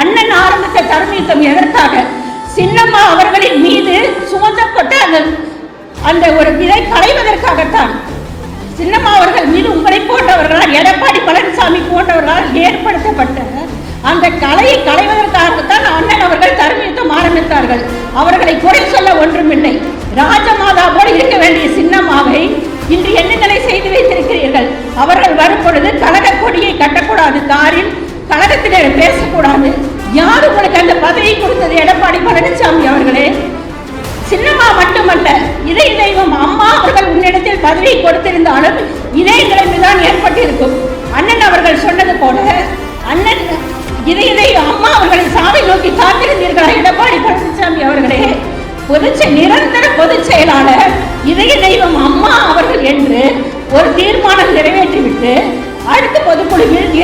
அண்ணன் ஆரம்பித்த தர்மயுத்தம் எதற்காக? சின்னம்மா அவர்களின் மீது சுமத்தப்பட்ட அந்த அந்த ஒரு விதை களைவதற்காகத்தான். சின்னம்மா அவர்கள் மீது உங்களை போன்றவர்களால் எடப்பாடி பழனிசாமி போன்றவர்களால் ஏற்படுத்தப்பட்ட அந்த கலையை களைவதற்காகத்தான் அண்ணன் அவர்கள் தர்மயுத்தம் ஆரம்பித்தார்கள். அவர்களை குறை சொல்ல ஒன்றுமில்லை. ராஜமாதா போல இருக்க வேண்டிய சின்னம்மாவை இன்று என்ன நிலை செய்து வைத்திருக்கிறீர்கள்? அவர்கள் வரும் பொழுது கழக கொடியை கட்டக்கூடாது தான் பேசக்கூடாது. யார் உங்களுக்கு அந்த பதவி கொடுத்தது? எடப்பாடி பழனிசாமி அவர்களே. சின்னம்மா மட்டுமல்ல இதய தெய்வம் அம்மா அவர்கள் உன்னிடத்தில் பதவி கொடுத்திருந்தாலும் இதய நிலைமைதான் ஏற்பட்டிருக்கும். அண்ணன் அவர்கள் சொன்னது போல அண்ணன் இதய தெய்வம் அம்மா அவர்களை சாவை நோக்கி காத்திருந்தீர்களா எடப்பாடி பழனிசாமி அவர்களே? பொதுச்ச நிரந்தர பொதுச் செயலாளர் இதய தெய்வம் அம்மா அவர்கள் என்று ஒரு தீர்மானம் நிறைவேற்றிவிட்டு அடுத்த பொதுக்குழுவில்